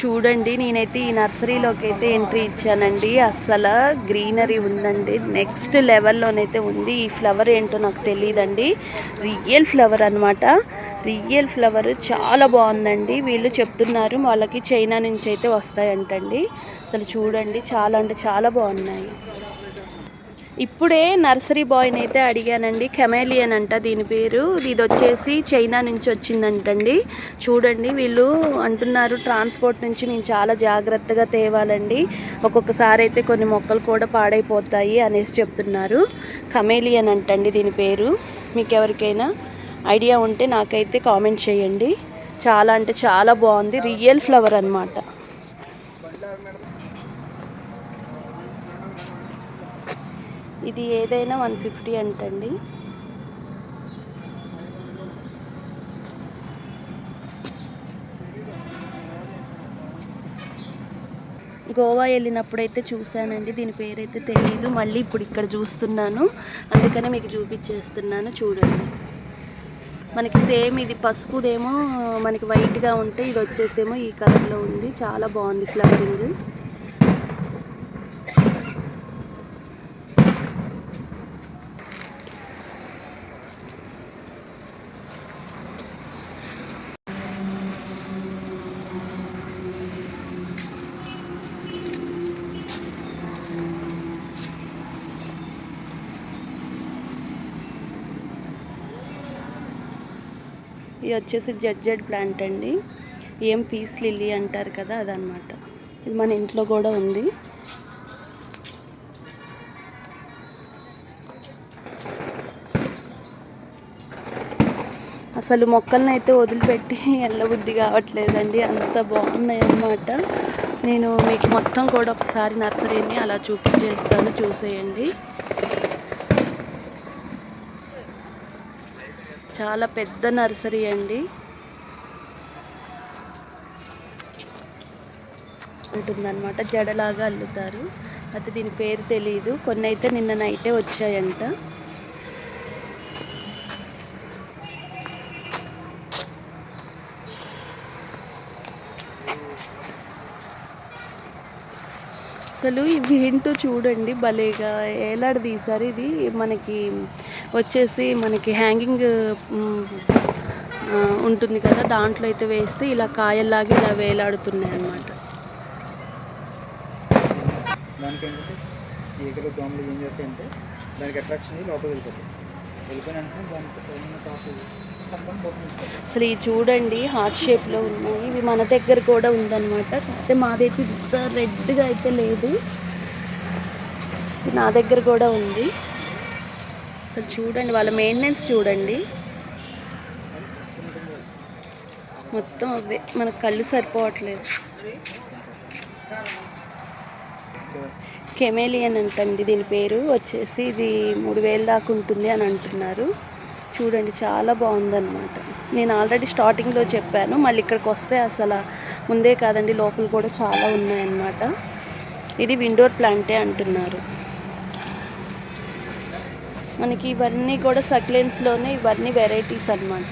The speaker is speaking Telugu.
చూడండి నేనైతే ఈ నర్సరీలోకి అయితే ఎంట్రీ ఇచ్చానండి. అస్సలు గ్రీనరీ ఉందండి. నెక్స్ట్ లెవెల్లోనైతే ఉంది. ఈ ఫ్లవర్ ఏంటో నాకు తెలియదండి రియల్ ఫ్లవర్ అనమాట రియల్ ఫ్లవర్ చాలా బాగుందండి. వీళ్ళు చెప్తున్నారు వాళ్ళకి చైనా నుంచి అయితే వస్తాయంటండి. అసలు చూడండి చాలా అంటే చాలా బాగున్నాయి. ఇప్పుడే నర్సరీ బాయ్ని అయితే అడిగానండి కెమేలియన్ అంట దీని పేరు. ఇది వచ్చేసి చైనా నుంచి వచ్చిందంటండి. చూడండి వీళ్ళు అంటున్నారు ట్రాన్స్పోర్ట్ నుంచి మేము చాలా జాగ్రత్తగా తేవాలండి. ఒక్కొక్కసారి అయితే కొన్ని మొక్కలు కూడా పాడైపోతాయి అనేసి చెప్తున్నారు. కమేలియన్ అంటండి దీని పేరు. మీకు ఎవరికైనా ఐడియా ఉంటే నాకైతే కామెంట్ చేయండి. చాలా అంటే చాలా బాగుంది. రియల్ ఫ్లవర్ అనమాట ఇది ఏదైనా వన్ ఫిఫ్టీ అంటండి. గోవా వెళ్ళినప్పుడైతే చూశానండి దీని పేరైతే తెలియదు మళ్ళీ ఇప్పుడు ఇక్కడ చూస్తున్నాను. అందుకనే మీకు చూపించేస్తున్నాను చూడండి. మనకి సేమ్ ఇది పసుపుదేమో మనకి వైట్గా ఉంటే ఇది వచ్చేసేమో ఈ కలర్లో ఉంది చాలా బాగుంది ఫ్లవరింగ్ ఇది వచ్చేసి జడ్జెడ్ ప్లాంట్ అండి. ఏం పీస్ లిల్లీ అంటారు కదా అదనమాట ఇది మన ఇంట్లో కూడా ఉంది. అసలు మొక్కలను అయితే వదిలిపెట్టి వెళ్ళబుద్ధి కావట్లేదండి. అంత బాగున్నాయి అన్నమాట నేను మీకు మొత్తం కూడా ఒకసారి నర్సరీని అలా చూపించేస్తాను చూసేయండి. చాలా పెద్ద నర్సరీ అండి. ఉంటుందన్నమాట. జడలాగా అల్లుతారు. అయితే దీని పేరు తెలియదు కొన్ని అయితే నిన్న నైటే వచ్చాయంట. అసలు ఇవి ఏంటో చూడండి భలేగా. ఏలాడదీశారు ఇది? మనకి వచ్చేసి మనకి హ్యాంగింగ్ ఉంటుంది కదా దాంట్లో అయితే వేస్తే ఇలా కాయల్లాగా ఇలా వేలాడుతున్నాయి అన్నమాట. దానికి ఏంటంటే ఈగలు దోమలు ఏం చేస్తాయంటే దానికి అట్రాక్షన్ అయ్యి లోపలికి వెళ్ళిపోతాయి. వెళ్ళిపోయిన వెంటనే దానికి ఉన్న కాపు స్తంభం బొట్టు ఉంచుతాయి అసలు ఇవి చూడండి హార్ట్ షేప్లో ఉన్నాయి. ఇవి మన దగ్గర కూడా ఉందన్నమాట. కాకపోతే మాదైతే ఇంత రెడ్గా అయితే లేదు. ఇది నా దగ్గర కూడా ఉంది. అసలు చూడండి వాళ్ళ మెయింటెనెన్స్ చూడండి. మొత్తం అవే మనకు కళ్ళు సరిపోవట్లేదు. కెమెలియన్ అంటండి దీని పేరు వచ్చేసి ఇది మూడు వేలు దాకా ఉంటుంది అని అంటున్నారు. చూడండి చాలా బాగుందన్నమాట. నేను ఆల్రెడీ స్టార్టింగ్లో చెప్పాను మళ్ళీ ఇక్కడికి వస్తే అసలు ముందే కాదండి లోపల కూడా చాలా ఉన్నాయన్నమాట. ఇది విండోర్ ప్లాంటే అంటున్నారు. మనకి ఇవన్నీ కూడా సక్లెన్స్లోనే ఇవన్నీ వెరైటీస్ అన్నమాట.